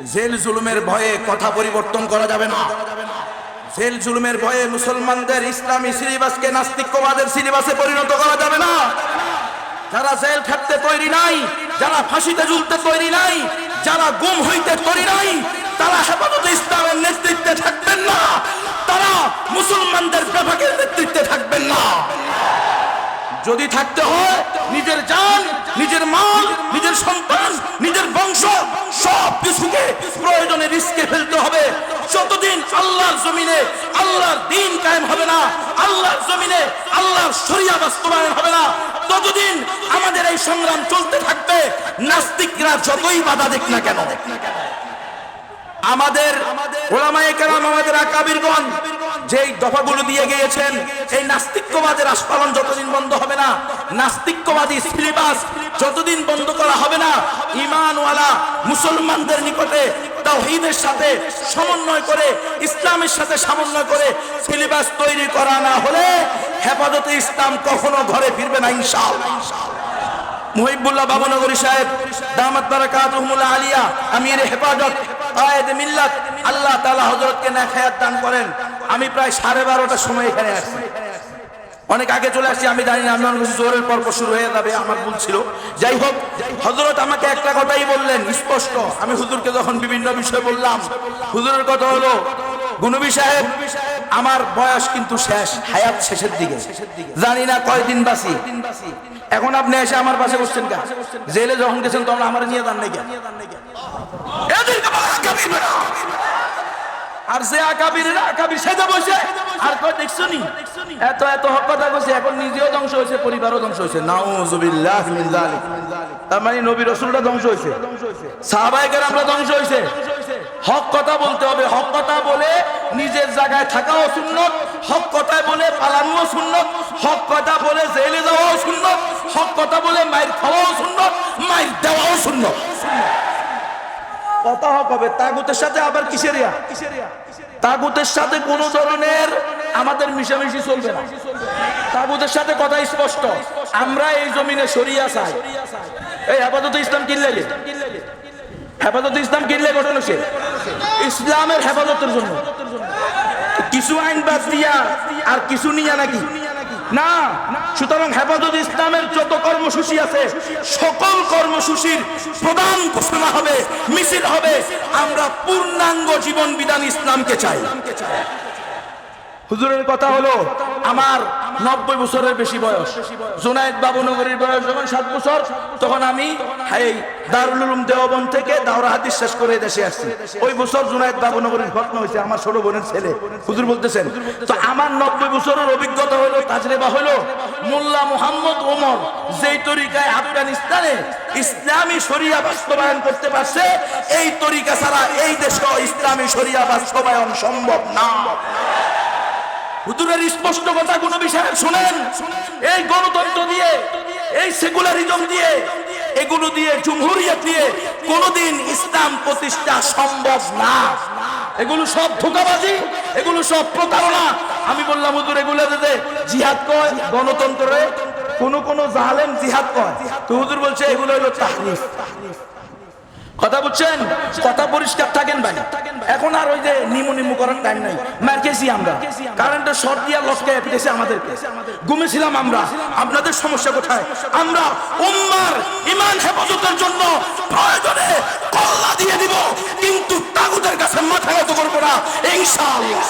Jail জুলুমের ভয়ে কথা পরিবর্তন করা যাবে না। জেল জুলুমের ভয়ে মুসলমানদের ইসলামী সিলেবাসকে নাস্তিকবাদের সিলেবাসে পরিণত করা যাবে না। যারা জেল খাটতে তৈরি নাই, যারা ফাঁসিতে ঝুলতে তৈরি নাই, যারা গুম হইতে তৈরি নাই তারা হেফাজত ইসলামের নেতৃত্বে থাকবেন না তারা মুসলমানদের বিভাগের নেতৃত্বে থাকবেন না যদি থাকতে হয়, নিজের জান, নিজের মাল, নিজের সন্তান, নিজের বংশ, সব কিছুকে প্রয়োজনে রিস্কে ফেলতে হবে। যতদিন আল্লাহর জমিনে আল্লাহর দিন কায়েম হবে না, আল্লাহর জমিনে আল্লাহর শরিয়া বাস্তবায়ন হবে না, ততদিন আমাদের এই সংগ্রাম চলতে থাকবে, নাস্তিকরা যতই বাধা দেখ না কেন। আমাদের ওলামায়ে কেরাম, আমাদের আকাবিরগণ যেই দফাগুলো দিয়ে গিয়েছেন এই নাস্তিক্যবাদের আস্ফালন যতদিন বন্ধ হবে না, নাস্তিক্যবাদী সিলেবাস যতদিন বন্ধ করা হবে না, ইমানওয়ালা মুসলমানদের নিকটে তাওহীদের সাথে সমন্বয় করে, ইসলামের সাথে সমন্বয় করে সিলেবাস তৈরি করা না হলে হেফাজতে ইসলাম কখনো ঘরে ফিরবে না, ইনশাআল্লাহ। মুহিবুল্লাহ বাবনগরী সাহেব, দামাত বারাকাতুহুমুল্লাহ আলিয়া, আমির হেফাজত, আয়েদ মিল্লাত, আল্লাহ তাআলা হযরতকে না খায়াত দান করেন। আমি প্রায় সাড়ে বারোটার সময় এখানে আসছি। অনেক আগে চলে আসছি, আমি জানি না, আমি জোরের পর্ব শুরু হয়ে যাবে, আমার ভুল ছিল। যাই হোক হজরত আমাকে একটা কথাই বললেন, স্পষ্ট। আমি হুজুরকে যখন বিভিন্ন বিষয় বললাম, হুজুরের কথা হলো, গুনবী সাহেব, আমার বয়স কিন্তু শেষ, হায়াত শেষের দিকে। জানি না কয়দিন বাসি এখন আপনি এসে আমার পাশে বসছেন কা জেলে যখন গেছেন, তখন আমার নিয়ে যান নাকি এদেরকে বলা আকাবির বেটা। আর যে আকাবির আকাবির, সেজে বসে। আর কই দেখছ নি এত এত হক কথা কইছে, এখন নিজেও ধ্বংস হয়েছে, পরিবারও ধ্বংস হয়েছে। নাউজুবিল্লাহ মিন যালিক। তার মানে নবী রাসূলটা ধ্বংস হয়েছে। সাহাবায়ে কেরামরা ধ্বংস হয়েছে। হক কথা বলতে হবে। হক কথা বলে নিজের জায়গায় থাকাও সুন্নত। হক কথা বলে পালানোও সুন্নত। হক কথা বলে জেলে যাওয়াও সুন্নত। হক কথা বলে মাইর খাওয়াও সুন্নত। মাইর দেওয়াও সুন্নত। কথা হক হবে। তাগুতের সাথে আবার কিসের? তাগুতের সাথে কোন ধরনের আমাদের মিশামিশি চলবে না। তাগুতের সাথে কথা স্পষ্ট। আমরা এই জমিনে সরিয়া চাই। এই ইসলাম কিনলে? হেফাজত ইসলাম কিনলে ঘটনা সে ইসলামের হেফাজতের জন্য। কিছু আইন বাদ দিয়া আর কিছু নিয়া নাকি? না সুতরাং হেফাজত ইসলামের যত কর্মসূচি আছে সকল কর্মসূচির প্রধান ঘোষণা হবে মিছিল হবে আমরা পূর্ণাঙ্গ জীবন বিধান ইসলামকে চাই। হুজুরের কথা হলো আমার নব্বই বছরের বেশি বয়স। জোনায়েদ বাবুনগরীর বয়স যখন সাত বছর, তখন আমি এই দারুল উলুম দেওবন্দ থেকে দাওরা হাদিস শেষ করে দেশে আসছি। ওই বছর জোনায়েদ বাবুনগরীর ঘটনা হয়েছে আমার ছোট বোনের ছেলে। হুজুর বলতেছেন, তো আমার নব্বই বছরের অভিজ্ঞতা হলো, তাজরেবা হলো মোল্লা মোহাম্মদ ওমর যেই তরিকায় আফগানিস্তানে ইসলামী শরিয়া বাস্তবায়ন করতে পারছে, এই তরিকা ছাড়া এই দেশে ইসলামী শরিয়া বাস্তবায়ন সম্ভব না। হুজুরের স্পষ্ট কথা কোন বিষয়ে শুনেন? এই গণতন্ত্র দিয়ে, এই সেকুলারিজম দিয়ে, এগুলো দিয়ে, জুমহুরিয়ত দিয়ে কোনোদিন ইসলাম প্রতিষ্ঠা সম্ভব না। এগুলো সব ধোকাবাজি, এগুলো সব প্রতারণা। আমি বললাম, হুজুর, এগুলো যে জিহাদ কয়, গণতন্ত্রে কোন কোন জালেম জিহাদ কয়, তো হুজুর বলছে, এগুলো হলো তাহরিফ। কথা বুঝছেন? কথা পরিষ্কার থাকেন ভাই। এখন আর ওই যে নিমু নিমু করার টাইম নাই। মার খেয়েছি আমরা। কারেন্টের শর্ট দিয়া লটকে পেটেছে আমাদেরকে। ঘুমেছিলাম আমরা। আপনাদের সমস্যা কোথায়? আমরা উম্মার ইমান হেফাজতের জন্য প্রয়োজনে কল্লা দিয়ে দিব। কিন্তু তাগুদের কাছে মাথা নত করব না। ইনশাআল্লাহ।